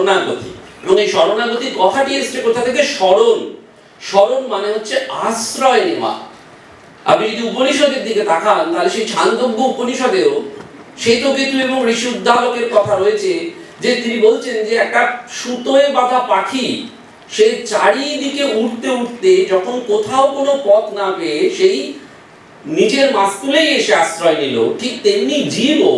শরণাগতি। এবং এই শরণাগতির কথাটি এসছে কোথা থেকে? স্মরণ স্মরণ মানে হচ্ছে আশ্রয় নেওয়া। আপনি যদি উপনিষদের দিকে তাকান, তাহলে সেই ছান্দব্য উপনিষদেও শ্বেতকেতু এবং ঋষি উদ্দালকের কথা রয়েছে, যে তিনি বলছেন যে একটা সুতোয় বাঁধা পাখি, সে চারিদিকে উঠতে উঠতে যখন কোথাও কোনো পথ না পেয়ে সেই নিজের মাস্তুলেই এসে আশ্রয় নিল। ঠিক তেমনি জীবও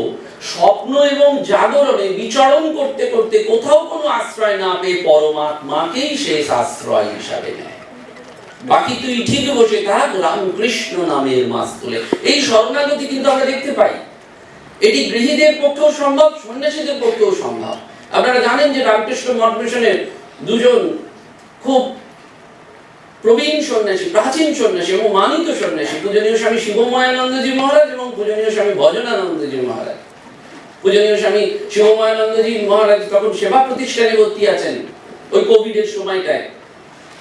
স্বপ্ন এবং জাগরণে বিচরণ করতে করতে কোথাও কোনো আশ্রয় না পেয়ে পরমাত্মাকেই শেষ আশ্রয় হিসাবে নেয়। বাকি তুই ঠিক বসে থাক রামকৃষ্ণ নামের মাস তুলে। এই শরণাগতি কিন্তু আমরা দেখতে পাই। এটি গৃহীদের পক্ষেও সম্ভব, সন্ন্যাসীদের পক্ষেও সম্ভব। আপনারা জানেন যে রামকৃষ্ণ মঠ মিশনের দুজন খুব প্রবীণ সন্ন্যাসী, প্রাচীন সন্ন্যাসী এবং মানিত সন্ন্যাসী। পূজনীয় স্বামী শিবময়ানন্দজি মহারাজ এবং পূজনীয় স্বামী ভজনানন্দজি মহারাজ। পূজনীয় স্বামী শিবময়ানন্দজি মহারাজ তখন সেবা প্রতিষ্ঠানে ভর্তি আছেন ওই কোভিডের সময়টায়।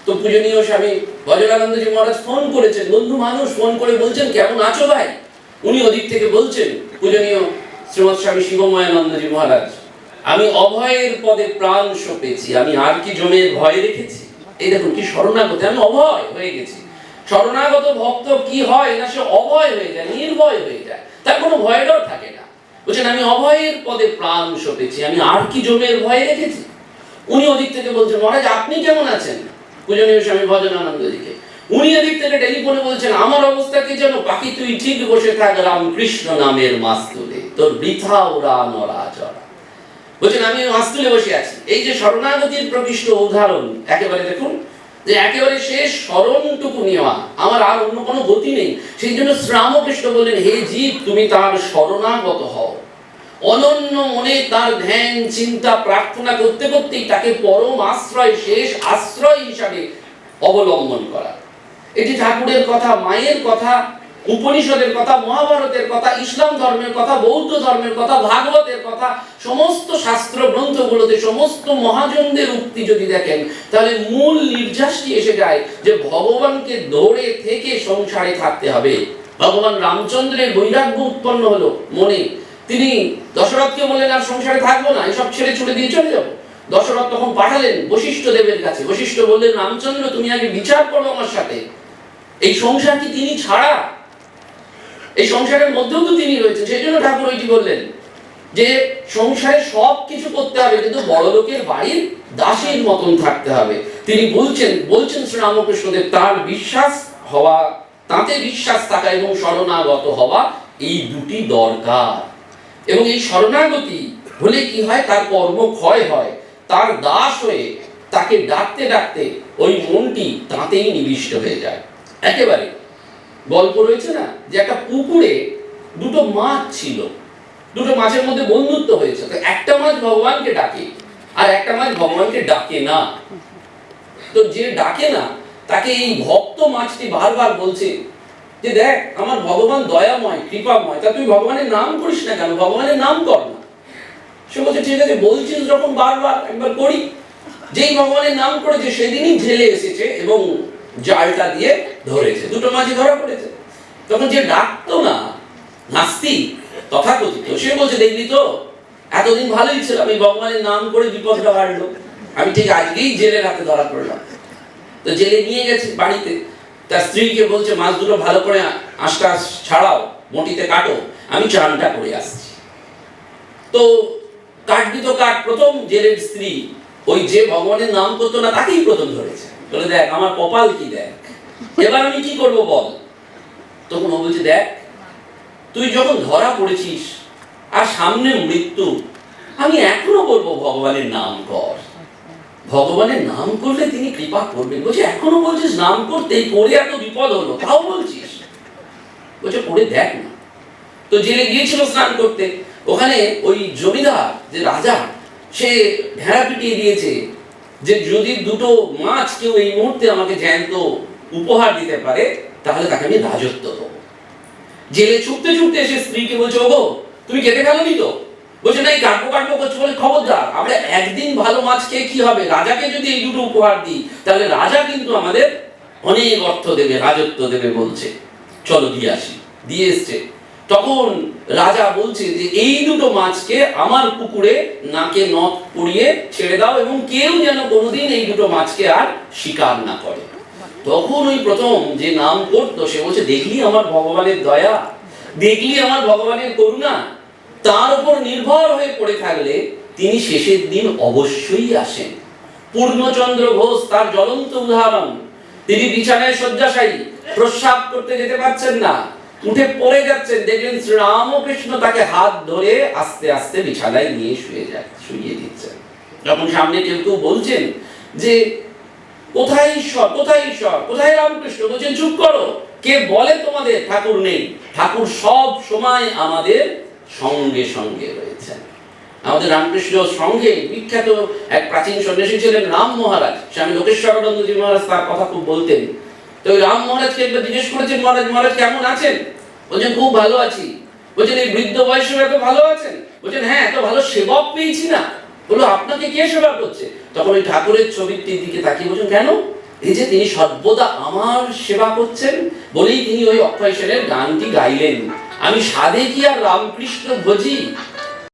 তো পূজনীয় স্বামী ভজনানন্দজি মহারাজ ফোন করেছেন, বন্ধু মানুষ ফোন করে বলছেন, কেমন আছো ভাই? উনি ওদিক থেকে বলছেন, পূজনীয় শ্রীমৎ স্বামী শিবময়ানন্দজি মহারাজ, আমি অভয়ের পদে প্রাণ সপেছি, আমি আর কি জমের ভয় রেখেছি? এই দেখুন, কি শরণাগত, আমি অভয় হয়ে গেছি। শরণাগত ভক্ত কি হয়? না সে অভয় হয়ে যায়, নির্ভয় হয়ে যায়। তার কোনো ভয় ডর থাকে না। বলছেন, আমি অভয়ের পদে প্রাণ সপেছি, আমি আর কি জমের ভয় রেখেছি? উনি ওদিক থেকে বলছেন, মহারাজ, আপনি কেমন আছেন? পূজনীয় স্বামী উনি থেকে টেলিফোনে বলছেন, আমার অবস্থা কি যেন পাখি তুই ঠিক বসে থাক, রামকৃষ্ণ নামের মাস্তুলে, তোর বৃথা ওরা নড়াচড়া। বলছেন, আমি মাস্তুলে বসে আছি। এই যে শরণাগতির প্রকৃষ্ট উদাহরণ, একেবারে দেখুন যে একেবারে শেষ স্মরণটুকু নেওয়া, আমার আর অন্য কোনো গতি নেই। সেই জন্য শ্রীরামকৃষ্ণ বললেন, হে জীব, তুমি তার শরণাগত হও। অনন্য মনে তার ধ্যান, চিন্তা, প্রার্থনা করতে করতেই তাকে পরম আশ্রয়, শেষ আশ্রয় হিসাবে অবলম্বন করা। এটি ঠাকুরের কথা, মায়ের কথা উপনিষদের কথা, মহাভারতের কথা, ইসলাম ধর্মের কথা, বৌদ্ধ ধর্মের কথা, ভাগবতের কথা, সমস্ত শাস্ত্র গ্রন্থগুলোতে, সমস্ত মহাজনদের উক্তি যদি দেখেন, তাহলে মূল নির্যাসটি এসে যায় যে ভগবানকে ধরে থেকে সংসারে থাকতে হবে। ভগবান রামচন্দ্রের বৈরাগ্য উৎপন্ন হলো মনে। তিনি দশরথকে বললেন, আর সংসারে থাকব না, এসব ছেড়ে ছুড়ে দিয়ে চলে যাব। দশরথ তখন পাঠালেন বশিষ্ঠ দেবের কাছে। বশিষ্ঠ বললেন, রামচন্দ্র, তুমি আগে বিচার করো আমার সাথে। এই সংসার কি তিনি ছাড়া এই সংসারের মধ্যেও তো তিনি রয়েছেন, সেই জন্য ঠাকুর ওইটি বললেন যে সংসারে সব কিছু করতে হবে, কিন্তু বড় লোকের বাড়ির দাসীর মতন থাকতে হবে। তিনি বলছেন বলছেন শ্রী রামকৃষ্ণদেব তার বিশ্বাস হওয়া, তাতে বিশ্বাস থাকা এবং শরণাগত হওয়া এই দুটি দরকার। এবং এই শরণাগতি হলে কি হয়, তার কর্ম ক্ষয় হয়, তার দাস হয়ে তাকে ডাকতে ডাকতে ওই মনটি তাতেই নিবিষ্ট হয়ে যায়। একেবারে গল্প রয়েছে না? যে একটা পুকুরে দুটো মাছ ছিল। দুটো মাছের মধ্যে বন্ধুত্ব হয়েছে। তো একটা মাছ ভগবানকে ডাকে, আর একটা মাছ ভগবানকে ডাকে না। তো যে ডাকে না, তাকে এই ভক্ত মাছটি বারবার বলছে যে, দেখ, আমার ভগবান দয়াময়, কৃপাময়। তা তুই ভগবানের নাম করিস না কেন? ভগবানের নাম কর না। সে বলছে, ঠিক আছে, বলছিস যখন বারবার, একবার করি। যেই ভগবানের নাম করেছে, সেদিনই ঝেলে এসেছে এবং জালটা দিয়ে ধরেছে। দুটো মাঝি ধরা পড়েছে। তখন যে ডাকতো না নাস্তি তথাকথিত, সে বলছে, দেখলি তো, এতদিন ভালোই ছিল এই ভগবানের নাম করে বিপদটা বাড়লো। আমি ঠিক আজকেই জেলের হাতে ধরা পড়লাম। তো জেলে নিয়ে গেছে বাড়িতে। তার স্ত্রীকে বলছে, মাছ দুটো ভালো করে আঁশটা ছাড়াও মটিতে কাটো, আমি চানটা করে আসছি। তো কাটবি তো কাট, প্রথম জেলের স্ত্রী, ওই যে ভগবানের নাম করতো না, তাকেই প্রথম ধরেছে। বলে, দেখ, আমার কপাল কি দেখ? এবার আমি কি করব বল? তখন ও বলছে, দেখ, তুই যখন ধরা পড়েছিস আর সামনে মৃত্যু, আমি এখনও বলব ভগবানের নাম কর। ভগবানের নাম করলে তিনি কৃপা করবেন। বলছে, এখনও বলছিস নাম করতে পড়ে এত বিপদ হলো, তাও বলছিস? বলছে, পড়ে দেখ না। তো জেলে গিয়েছিল স্নান করতে। ওখানে ওই জমিদার, যে রাজা, সে ভেড়া পিটিয়ে দিয়েছে। যে যদি দুটো মাছ কেউ এই মুহূর্তে আমাকে জ্যান্ত উপহার দিতে পারে, তাহলে তাকে আমি রাজত্ব দেবো। জেলে ছুটতে ছুটতে এসে স্ত্রীকে বলছে, ওগো, তুমি খেতে গেলনি তো? বলছে, না, এই কাটবো কাটবো করছে বলে খবরদার। আমরা একদিন ভালো মাছ খেয়ে কি হবে? রাজাকে যদি এই দুটো উপহার দিই, তাহলে রাজা কিন্তু আমাদের অনেক অর্থ দেবে, রাজত্ব দেবে বলছে। চলো, দিয়ে আসি। দিয়ে এসছে। তখন রাজা বলছে যে, এই দুটো মাছকে আমার পুকুরে নাকে নখ পরিয়ে ছেড়ে দাও এবং কেউ যেন কোনোদিন এই দুটো মাছকে আর শিকার না করে। তখন ওই প্রথম যে নাম করতো, সে বলছে, দেখলি আমার ভগবানের দয়া, দেখলি আমার ভগবানের করুণা। তার উপর নির্ভর হয়ে পড়ে থাকলে তিনি শেষের দিন অবশ্যই আসেন। পূর্ণচন্দ্র ঘোষ তার জ্বলন্ত উদাহরণ। তিনি বিছানায় শয্যাশায়ী, প্রস্রাব করতে যেতে পারছেন না। উঠে পড়ে যাচ্ছেন, দেখলেন শ্রীরামকৃষ্ণ তাকে হাত ধরে আস্তে আস্তে বিছানায় নিয়ে শুয়ে যায় শুয়ে দিচ্ছেন। যখন সামনে কেউ কেউ বলছেন যে, কোথায় ঈশ্বর? কোথায় ঈশ্বর? কোথায় রামকৃষ্ণ? বলছেন, চুপ করো, কে বলে তোমাদের ঠাকুর নেই? ঠাকুর সব সময় আমাদের সঙ্গে সঙ্গে রয়েছেন। আমাদের রামকৃষ্ণ সঙ্গে বিখ্যাত এক প্রাচীন সন্ন্যাসী ছিলেন রাম মহারাজ। স্বামী লোকেশ্বরানন্দজি মহারাজ তার কথা খুব বলতেন। তো রাম মহারাজকে একবার জিজ্ঞেস করেছেন, মহারাজ মহারাজ কেমন আছেন? বলছেন, খুব ভালো আছি। বলছেন, এই বৃদ্ধ বয়সে এত ভালো আছেন? বলছেন হ্যাঁ এত ভালো সেবক পেয়েছি না। আপনাকে কে সেবা করছে? তখন ওই ঠাকুরের ছবিটির দিকে তাকিয়ে বলছেন, কেন? এই যে তিনি সর্বদা আমার সেবা করছেন বলেই তিনি ওই অক্ষয় সেনের গানটি গাইলেন। আমি সাধে কি আর রামকৃষ্ণ ভজি?